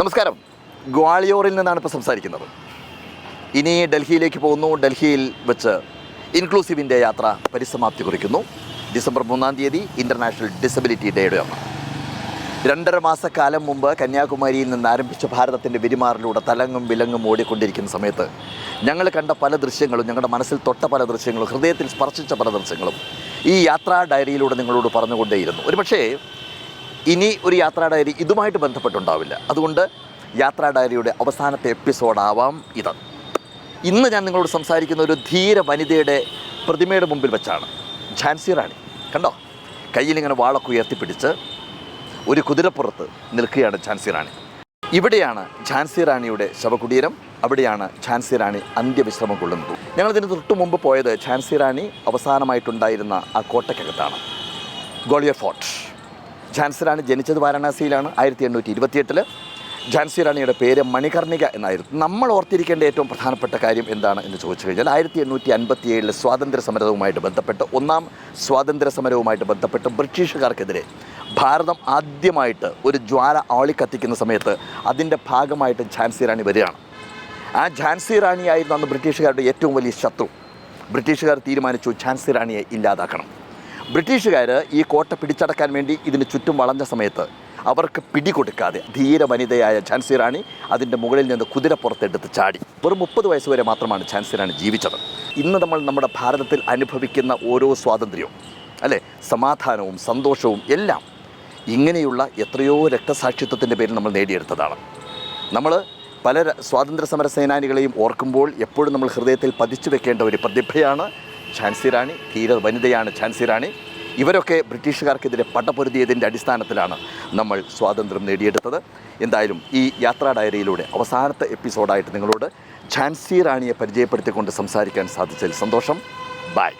നമസ്കാരം. ഗ്വാളിയോറിൽ നിന്നാണ് ഇപ്പോൾ സംസാരിക്കുന്നത്. ഇനി ഡൽഹിയിലേക്ക് പോകുന്നു. ഡൽഹിയിൽ വെച്ച് ഇൻക്ലൂസീവിന്റെ യാത്ര പരിസമാപ്തി കുറിക്കുന്നു. ഡിസംബർ മൂന്നാം തീയതി ഇന്റർനാഷണൽ ഡിസബിലിറ്റി ഡേയുടെ ഒന്ന് രണ്ടര മാസക്കാലം മുമ്പ് കന്യാകുമാരിയിൽ നിന്ന് ആരംഭിച്ച ഭാരതത്തിന്റെ വിരിമാറിലൂടെ തലങ്ങും വിലങ്ങും ഓടിക്കൊണ്ടിരിക്കുന്ന സമയത്ത് ഞങ്ങൾ കണ്ട പല ദൃശ്യങ്ങളും ഞങ്ങളുടെ മനസ്സിൽ തൊട്ട പല ദൃശ്യങ്ങളും ഹൃദയത്തിൽ സ്പർശിച്ച പല ദൃശ്യങ്ങളും ഈ യാത്രാ ഡയറിയിലൂടെ നിങ്ങളോട് പറഞ്ഞുകൊണ്ടേയിരുന്നു. ഒരുപക്ഷേ ഇനി ഒരു യാത്രാ ഡയറി ഇതുമായിട്ട് ബന്ധപ്പെട്ടുണ്ടാവില്ല. അതുകൊണ്ട് യാത്രാ ഡയറിയുടെ അവസാനത്തെ എപ്പിസോഡാവാം ഇത്. ഇന്ന് ഞാൻ നിങ്ങളോട് സംസാരിക്കുന്ന ഒരു ധീര വനിതയുടെ പ്രതിമയുടെ മുമ്പിൽ വെച്ചാണ്. ഝാൻസി റാണി. കണ്ടോ? കയ്യിലിങ്ങനെ വാളൊക്കെ ഉയർത്തിപ്പിടിച്ച് ഒരു കുതിരപ്പുറത്ത് നിൽക്കുകയാണ് ഝാൻസി റാണി. ഇവിടെയാണ് ഝാൻസി റാണിയുടെ ശവകുടീരം. അവിടെയാണ് ഝാൻസി റാണി അന്ത്യവിശ്രമം കൊള്ളുന്നത്. ഞങ്ങളിതിന് തൊട്ടു മുമ്പ് പോയത് ഝാൻസി റാണി അവസാനമായിട്ടുണ്ടായിരുന്ന ആ കോട്ടയ്ക്കകത്താണ്. ഗോളിയർ ഫോർട്ട്. ഝാൻസി റാണി ജനിച്ചത് വാരാണസിയിലാണ് ആയിരത്തി എണ്ണൂറ്റി ഇരുപത്തിയെട്ടിൽ ഝാൻസി റാണിയുടെ പേര് മണികർണിക എന്നായിരുന്നു. നമ്മൾ ഓർത്തിരിക്കേണ്ട ഏറ്റവും പ്രധാനപ്പെട്ട കാര്യം എന്താണ് എന്ന് ചോദിച്ചു കഴിഞ്ഞാൽ ആയിരത്തി എണ്ണൂറ്റി അൻപത്തി ഏഴിൽ സ്വാതന്ത്ര്യ സമരവുമായിട്ട് ബന്ധപ്പെട്ട് ഒന്നാം സ്വാതന്ത്ര്യ സമരവുമായിട്ട് ബന്ധപ്പെട്ട് ബ്രിട്ടീഷുകാർക്കെതിരെ ഭാരതം ആദ്യമായിട്ട് ഒരു ജ്വാല ആളിക്കത്തിക്കുന്ന സമയത്ത് അതിന്റെ ഭാഗമായിട്ട് ഝാൻസി റാണി വരികയാണ്. ആ ഝാൻസി റാണിയായിരുന്നു അന്ന് ബ്രിട്ടീഷുകാരുടെ ഏറ്റവും വലിയ ശത്രു. ബ്രിട്ടീഷുകാർ തീരുമാനിച്ചു ഝാൻസി റാണിയെ ഇല്ലാതാക്കണം. ബ്രിട്ടീഷുകാർ ഈ കോട്ട പിടിച്ചടക്കാൻ വേണ്ടി ഇതിന് ചുറ്റും വളഞ്ഞ സമയത്ത് അവർക്ക് പിടികൊടുക്കാതെ ധീര വനിതയായ ഝാൻസി റാണി അതിന്റെ മുകളിൽ നിന്ന് കുതിരപ്പുറത്തെടുത്ത് ചാടി. വെറും മുപ്പത് വയസ്സ് വരെ മാത്രമാണ് ഝാൻസി റാണി ജീവിച്ചത്. ഇന്ന് നമ്മൾ നമ്മുടെ ഭാരതത്തിൽ അനുഭവിക്കുന്ന ഓരോ സ്വാതന്ത്ര്യവും അല്ലേ? സമാധാനവും സന്തോഷവും എല്ലാം ഇങ്ങനെയുള്ള എത്രയോ രക്തസാക്ഷിത്വത്തിന്റെ പേരിൽ നമ്മൾ നേടിയെടുത്തതാണ്. നമ്മൾ പല സ്വാതന്ത്ര്യ സമര സേനാനികളെയും ഓർക്കുമ്പോൾ എപ്പോഴും നമ്മൾ ഹൃദയത്തിൽ പതിച്ചു വെക്കേണ്ട ഒരു പ്രതിഭയാണ് ഝാൻസി റാണി ധീര വനിതയാണ് ഝാൻസി റാണി. ഇവരൊക്കെ ബ്രിട്ടീഷുകാർക്കെതിരെ പടപൊരുതിയതിന്റെ അടിസ്ഥാനത്തിലാണ് നമ്മൾ സ്വാതന്ത്ര്യം നേടിയെടുത്തത്. എന്തായാലും ഈ യാത്രാ ഡയറിയിലൂടെ അവസാനത്തെ എപ്പിസോഡായിട്ട് നിങ്ങളോട് ഝാൻസി റാണിയെ പരിചയപ്പെടുത്തിക്കൊണ്ട് സംസാരിക്കാൻ സാധിച്ചതിൽ സന്തോഷം. ബൈ.